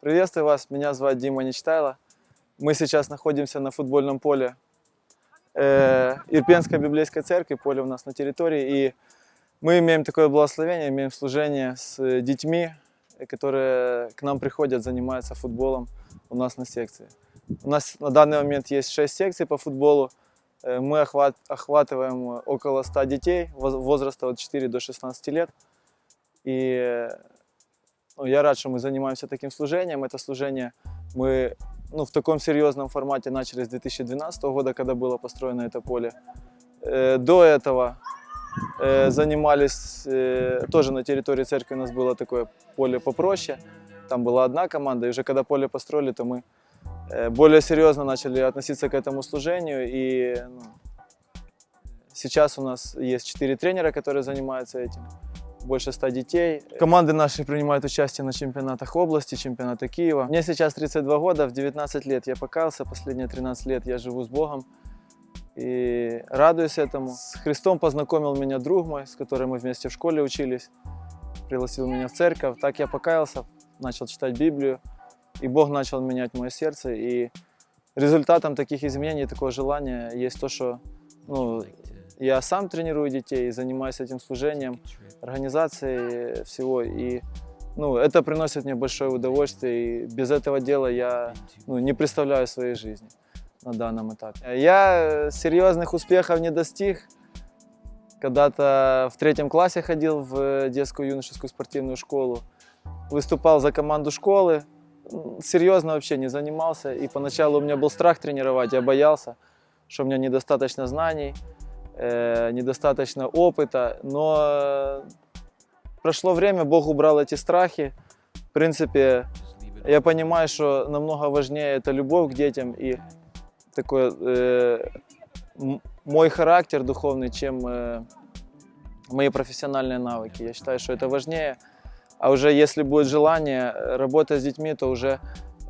Приветствую вас, меня зовут Дима Нечтайло. Мы сейчас находимся на футбольном поле э, Ирпенской библейской церкви, поле у нас на территории, и мы имеем такое благословение, имеем служение с детьми, которые к нам приходят, занимаются футболом у нас на секции. У нас на данный момент есть 6 секций по футболу. Э, Мы охват- охватываем около 100 детей воз- возраста от 4 до 16 лет. И ну, я рад, что мы занимаемся таким служением. Это служение мы ну, в таком серьезном формате начали с 2012 года, когда было построено это поле. Э, До этого э, занимались э, тоже на территории церкви у нас было такое поле попроще. Там была одна команда, и уже когда поле построили, то мы э, более серьезно начали относиться к этому служению. И ну, сейчас у нас есть четыре тренера, которые занимаются этим больше 100 детей. Команды наши принимают участие на чемпионатах области, чемпионата Киева. Мне сейчас 32 года, в 19 лет я покаялся, последние 13 лет я живу с Богом и радуюсь этому. С Христом познакомил меня друг мой, с которым мы вместе в школе учились, пригласил меня в церковь. Так я покаялся, начал читать Библию, и Бог начал менять мое сердце. И результатом таких изменений, такого желания есть то, что ну, я сам тренирую детей, занимаюсь этим служением, организацией всего. И ну, это приносит мне большое удовольствие. И без этого дела я ну, не представляю своей жизни на данном этапе. Я серьезных успехов не достиг. Когда-то в третьем классе ходил в детскую юношескую спортивную школу. Выступал за команду школы. Серьезно вообще не занимался. И поначалу у меня был страх тренировать. Я боялся, что у меня недостаточно знаний, э, недостаточно опыта. Но э, прошло время, Бог убрал эти страхи. В принципе, я понимаю, что намного важнее это любовь к детям и такой э, мой характер духовный, чем э, мои профессиональные навыки. Я считаю, что это важнее. А уже если будет желание работать с детьми, то уже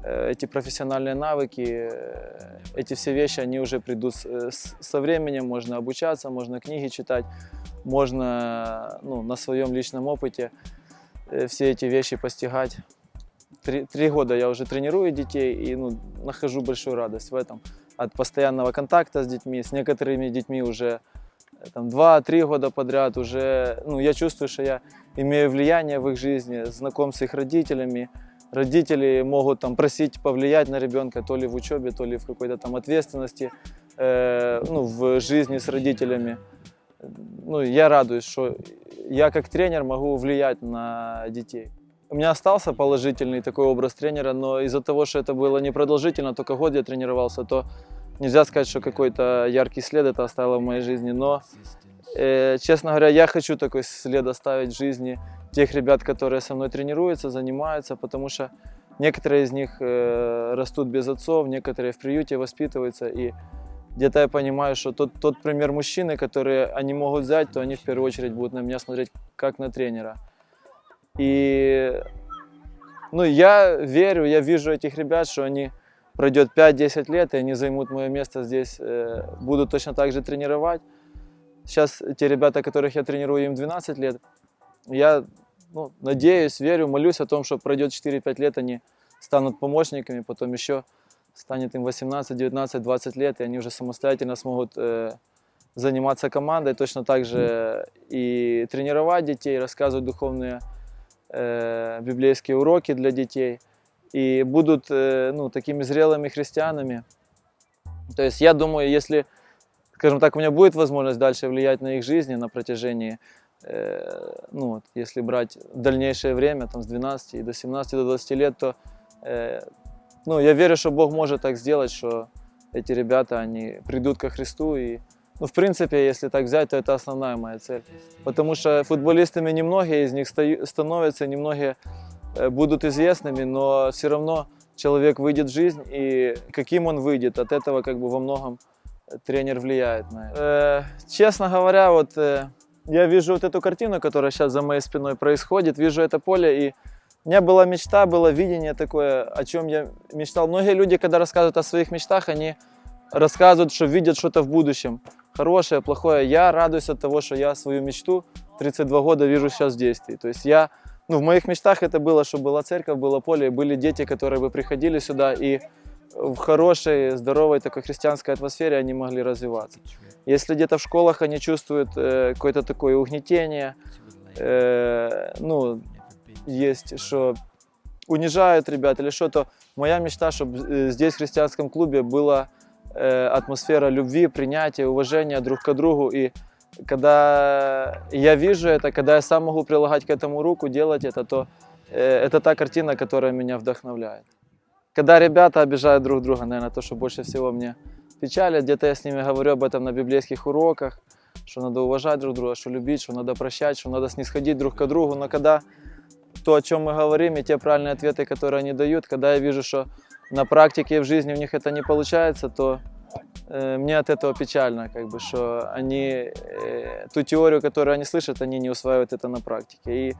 эти профессиональные навыки, э, эти все вещи, они уже придут э, со временем. Можно обучаться, можно книги читать, можно ну, на своем личном опыте э, все эти вещи постигать. Три, три года я уже тренирую детей и ну, нахожу большую радость в этом. От постоянного контакта с детьми, с некоторыми детьми уже э, там, 2-3 года подряд уже, ну, я чувствую, что я имею влияние в их жизни, знаком с их родителями. Родители могут там просить повлиять на ребенка то ли в учебе, то ли в какой-то там ответственности, э, ну, в жизни с родителями. Ну, я радуюсь, что я как тренер могу влиять на детей. У меня остался положительный такой образ тренера, но из-за того, что это было непродолжительно, только год я тренировался, то нельзя сказать, что какой-то яркий след это оставило в моей жизни. Но, честно говоря, я хочу такой след оставить в жизни тех ребят, которые со мной тренируются, занимаются, потому что некоторые из них э, растут без отцов, некоторые в приюте воспитываются, и где-то я понимаю, что тот, тот пример мужчины, который они могут взять, то они в первую очередь будут на меня смотреть как на тренера. И ну, я верю, я вижу этих ребят, что они пройдет 5-10 лет, и они займут мое место здесь, э, будут точно так же тренировать. Сейчас те ребята, которых я тренирую, им 12 лет. Я ну, надеюсь, верю, молюсь о том, что пройдет 4-5 лет, они станут помощниками, потом еще станет им 18, 19, 20 лет, и они уже самостоятельно смогут э, заниматься командой, точно так же и тренировать детей, рассказывать духовные э, библейские уроки для детей и будут э, ну, такими зрелыми христианами. То есть я думаю, если, скажем так, у меня будет возможность дальше влиять на их жизни на протяжении, э, ну, вот, если брать дальнейшее время, там, с 12 и до 17 до 20 лет, то э, ну, я верю, что Бог может так сделать, что эти ребята, они придут ко Христу и ну, в принципе, если так взять, то это основная моя цель. Потому что футболистами немногие из них становятся, немногие э, будут известными, но все равно человек выйдет в жизнь, и каким он выйдет, от этого как бы во многом тренер влияет на это. Э, честно говоря, вот э, я вижу вот эту картину, которая сейчас за моей спиной происходит, вижу это поле, и у меня была мечта, было видение такое, о чем я мечтал. Многие люди, когда рассказывают о своих мечтах, они рассказывают, что видят что-то в будущем. Хорошее, плохое. Я радуюсь от того, что я свою мечту 32 года вижу сейчас в действии. То есть я ну, в моих мечтах это было, чтобы была церковь, было поле, были дети, которые бы приходили сюда и в хорошей, здоровой такой христианской атмосфере они могли развиваться. Если где-то в школах они чувствуют э, какое-то такое угнетение, э, ну, есть, что унижают ребят или что-то, моя мечта, чтобы здесь, в христианском клубе, была э, атмосфера любви, принятия, уважения друг к другу. И когда я вижу это, когда я сам могу прилагать к этому руку, делать это, то э, это та картина, которая меня вдохновляет. Когда ребята обижают друг друга, наверное, то, что больше всего мне печалит, где-то я с ними говорю об этом на библейских уроках, что надо уважать друг друга, что любить, что надо прощать, что надо снисходить друг к другу. Но когда то, о чем мы говорим, и те правильные ответы, которые они дают, когда я вижу, что на практике и в жизни у них это не получается, то э, мне от этого печально, как бы, что они э, ту теорию, которую они слышат, они не усваивают это на практике. И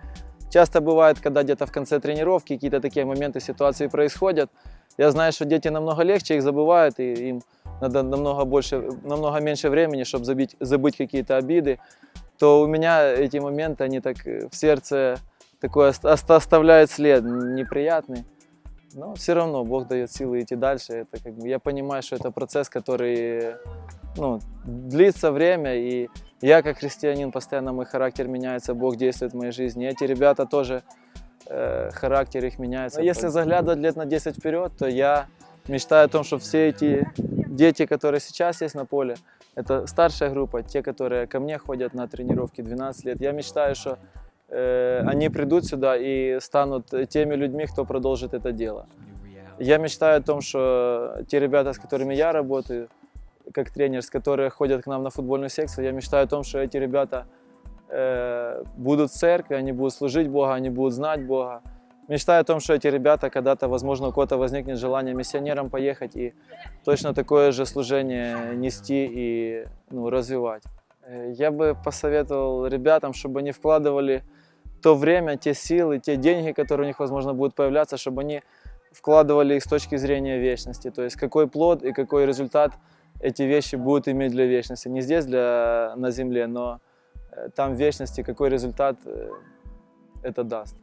часто бывает, когда где-то в конце тренировки какие-то такие моменты, ситуации происходят, я знаю, что дети намного легче их забывают, и им надо намного больше, намного меньше времени, чтобы забить, забыть какие-то обиды, то у меня эти моменты, они так в сердце такой ост- оставляют след неприятный. Но все равно Бог дает силы идти дальше. Это как бы, я понимаю, что это процесс, который ну, длится время, и я как христианин, постоянно мой характер меняется, Бог действует в моей жизни. Эти ребята тоже, э, характер их меняется. Но если заглядывать лет на 10 вперед, то я мечтаю о том, что все эти дети, которые сейчас есть на поле, это старшая группа, те, которые ко мне ходят на тренировки 12 лет. Я мечтаю, что э, они придут сюда и станут теми людьми, кто продолжит это дело. Я мечтаю о том, что те ребята, с которыми я работаю, как тренер, с которые ходят к нам на футбольную секцию, я мечтаю о том, что эти ребята э, будут в церкви, они будут служить Бога, они будут знать Бога. Мечтаю о том, что эти ребята когда-то, возможно, у кого-то возникнет желание миссионером поехать и точно такое же служение нести и ну, развивать. Э, Я бы посоветовал ребятам, чтобы они вкладывали то время, те силы, те деньги, которые у них, возможно, будут появляться, чтобы они вкладывали их с точки зрения вечности. То есть какой плод и какой результат эти вещи будут иметь для вечности. Не здесь, для, на земле, но э, там в вечности какой результат э, это даст.